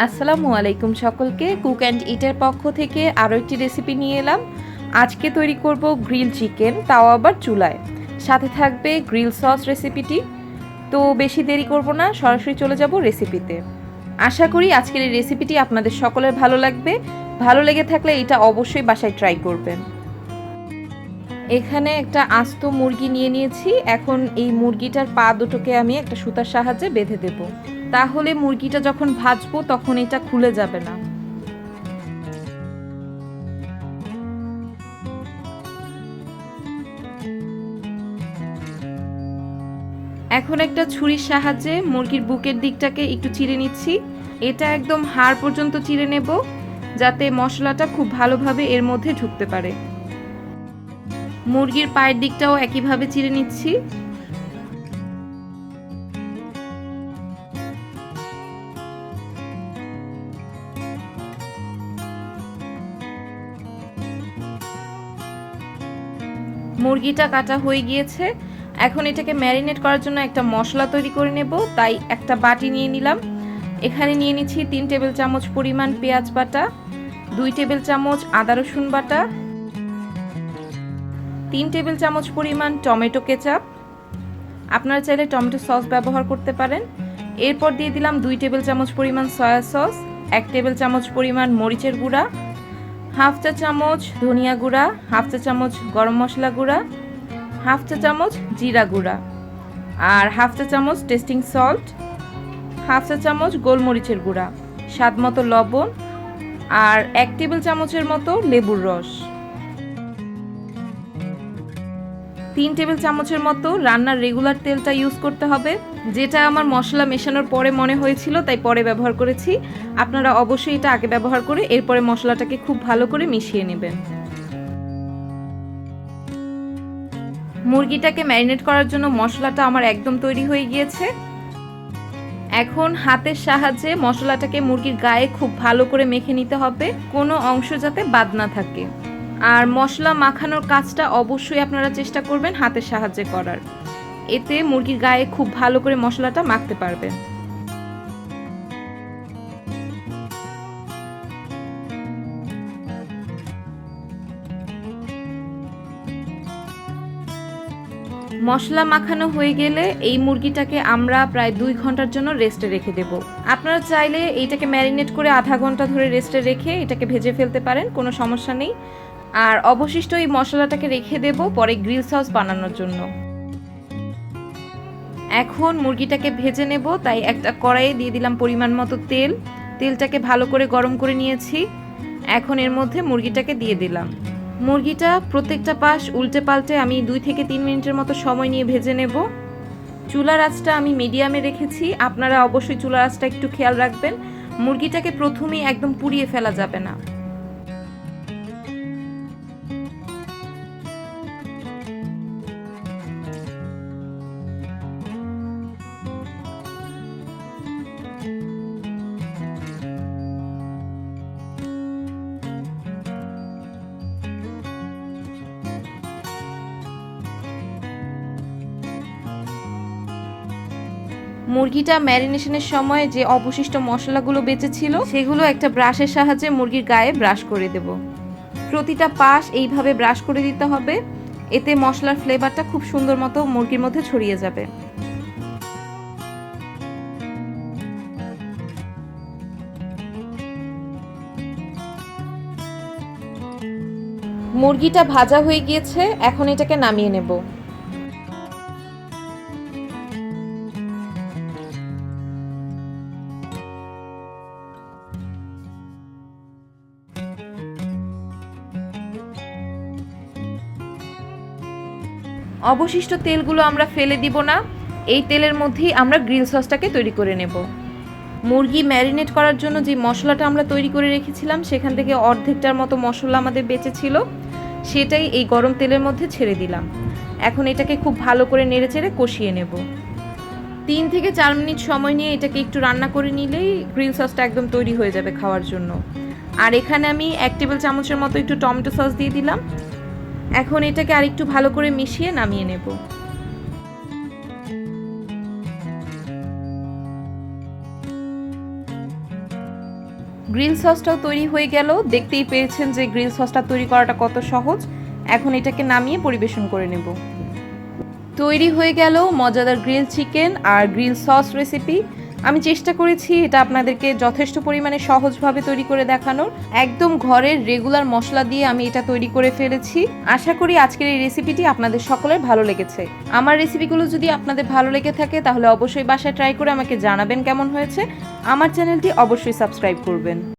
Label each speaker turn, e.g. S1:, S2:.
S1: আসসালামু আলাইকুম সকলকে। কুক অ্যান্ড ইটের পক্ষ থেকে আরও একটি রেসিপি নিয়ে এলাম। আজকে তৈরি করব গ্রিল চিকেন তাও আবার চুলায়। সাথে থাকবে গ্রিল সস রেসিপিটি তো বেশি দেরি করব না, সরাসরি চলে যাব রেসিপিতে আশা করি আজকের এই রেসিপিটি আপনাদের সকলের ভালো লাগবে। ভালো লেগে থাকলে এটা অবশ্যই বাসায় ট্রাই করবেন। এখানে একটা আস্ত মুরগি নিয়ে নিয়েছি। এখন এই মুরগিটার পা দুটোকে আমি একটা সুতার সাহায্যে বেঁধে দেব। তাহলে মুরগিটা যখন ভাজবো তখন এটা খুলে যাবে না। এখন একটা ছুরির সাহায্যে মুরগির বুকের দিকটাকে একটু চিড়ে নিচ্ছি। এটা একদম হাড় পর্যন্ত চিড়ে নেব, যাতে মশলাটা খুব ভালোভাবে এর মধ্যে ঢুকতে পারে। মুরগির পায়ের দিকটাও একইভাবে চিড়ে নিচ্ছি। মুরগিটা কাটা হয়ে গিয়েছে। এখন এটাকে ম্যারিনেট করার জন্য একটা মশলা তৈরি করে নেব। তাই একটা বাটি নিয়ে নিলাম। এখানে নিয়ে নিচ্ছি তিন টেবিল চামচ পরিমাণ পেঁয়াজ বাটা, দুই টেবিল চামচ আদা রসুন বাটা, তিন টেবিল চামচ পরিমাণ টমেটো কেচাপ। আপনারা চাইলে টমেটো সস ব্যবহার করতে পারেন। এরপর দিয়ে দিলাম দুই টেবিল চামচ পরিমাণ সয়া সস, এক টেবিল চামচ পরিমাণ মরিচের গুঁড়া হাফ চা চামচ ধনিয়া গুঁড়া, হাফ চা চামচ গরম মশলা গুঁড়া, হাফ চা চামচ জিরা গুঁড়া আর হাফ চা চামচ টেস্টিং সল্ট, হাফ চা চামচ গোলমরিচের গুঁড়া স্বাদ মতো লবণ আর এক টেবিল চামচের মতো লেবুর রস। তিন টেবিল চামচের মতো রান্নার রেগুলার তেলটা ইউজ করতে হবে। যেটা আমার মশলা মেশানোর পরে মনে হয়েছিল, তাই পরে ব্যবহার করেছি। আপনারা অবশ্যই এটা আগে ব্যবহার করে এরপরে মশলাটাকে খুব ভালো করে মিশিয়ে নেবেন। মুরগিটাকে ম্যারিনেট করার জন্য মশলাটা আমার একদম তৈরি হয়ে গিয়েছে। এখন হাতের সাহায্যে মশলাটাকে মুরগির গায়ে খুব ভালো করে মেখে নিতে হবে। কোনো অংশ যাতে বাদ না থাকে। আর মশলা মাখানোর কাজটা অবশ্যই আপনারা চেষ্টা করবেন হাতের সাহায্যে করার। এতে মুরগির গায়ে খুব ভালো করে মশলাটা মাখতে পারবেন। মশলা মাখানো হয়ে গেলে এই মুরগিটাকে আমরা প্রায় দুই ঘণ্টার জন্য রেস্টে রেখে দেব। আপনারা চাইলে এইটাকে ম্যারিনেট করে আধা ঘণ্টা ধরে রেস্টে রেখে এটাকে ভেজে ফেলতে পারেন, কোনো সমস্যা নেই। আর অবশিষ্ট এই মশলাটাকে রেখে দেব পরে গ্রিল সস বানানোর জন্য। এখন মুরগিটাকে ভেজে নেব, তাই একটা কড়াইয়ে দিয়ে দিলাম পরিমাণ মতো তেল। তেলটাকে ভালো করে গরম করে নিয়েছি। এখন এর মধ্যে মুরগিটাকে দিয়ে দিলাম। মুরগিটা প্রত্যেকটা পাশ উল্টে পাল্টে আমি দুই থেকে তিন মিনিটের মতো সময় নিয়ে ভেজে নেব। চুলার আঁচটা আমি মিডিয়ামে রেখেছি। আপনারা অবশ্যই চুলার আঁচটা একটু খেয়াল রাখবেন। মুরগিটাকে প্রথমেই একদম পুড়িয়ে ফেলা যাবে না। মুরগিটা ম্যারিনেশনের সময় যে অবশিষ্ট মশলাগুলো বেঁচেছিল, সেগুলো একটা ব্রাশের সাহায্যে মুরগির গায়ে ব্রাশ করে দেব। প্রতিটা পাশ এইভাবে ব্রাশ করে দিতে হবে। এতে মশলার ফ্লেভারটা খুব সুন্দর মতো মুরগির মধ্যে ছড়িয়ে যাবে। মুরগিটা ভাজা হয়ে গিয়েছে, এখন এটাকে নামিয়ে নেব। অবশিষ্ট তেলগুলো আমরা ফেলে দিব না। এই তেলের মধ্যেই আমরা গ্রিল সসটাকে তৈরি করে নেব। মুরগি ম্যারিনেট করার জন্য যে মশলাটা আমরা তৈরি করে রেখেছিলাম, সেখান থেকে অর্ধেকটার মতো মশলা আমাদের বেঁচে ছিল। সেটাই এই গরম তেলের মধ্যে ছেড়ে দিলাম। এখন এটাকে খুব ভালো করে নেড়ে চেড়ে কষিয়ে নেব। তিন থেকে চার মিনিট সময় নিয়ে এটাকে একটু রান্না করে নিলেই গ্রিল সসটা একদম তৈরি হয়ে যাবে খাওয়ার জন্য। আর এখানে আমি এক টেবিল চামচের মতো একটু টমেটো সস দিয়ে দিলাম। এখন এটাকে আরেকটু ভালো করে মিশিয়ে নামিয়ে নেব। গ্রিল সসটাও তৈরি হয়ে গেল। দেখতেই পেয়েছেন যে গ্রিল সসটা তৈরি করাটা কত সহজ। এখন এটাকে নামিয়ে পরিবেশন করে নেব। তৈরি হয়ে গেল মজাদার গ্রিল চিকেন আর গ্রিল সস রেসিপি। আমি চেষ্টা করেছি এটা আপনাদেরকে যথেষ্ট পরিমাণে সহজভাবে তৈরি করে দেখানোর। একদম ঘরের রেগুলার মশলা দিয়ে আমি এটা তৈরি করে ফেলেছি। আশা করি আজকের এই রেসিপিটি আপনাদের সকলের ভালো লেগেছে। আমার রেসিপিগুলো যদি আপনাদের ভালো লেগে থাকে, তাহলে অবশ্যই বাসায় ট্রাই করে আমাকে জানাবেন কেমন হয়েছে। আমার চ্যানেলটি অবশ্যই সাবস্ক্রাইব করবেন।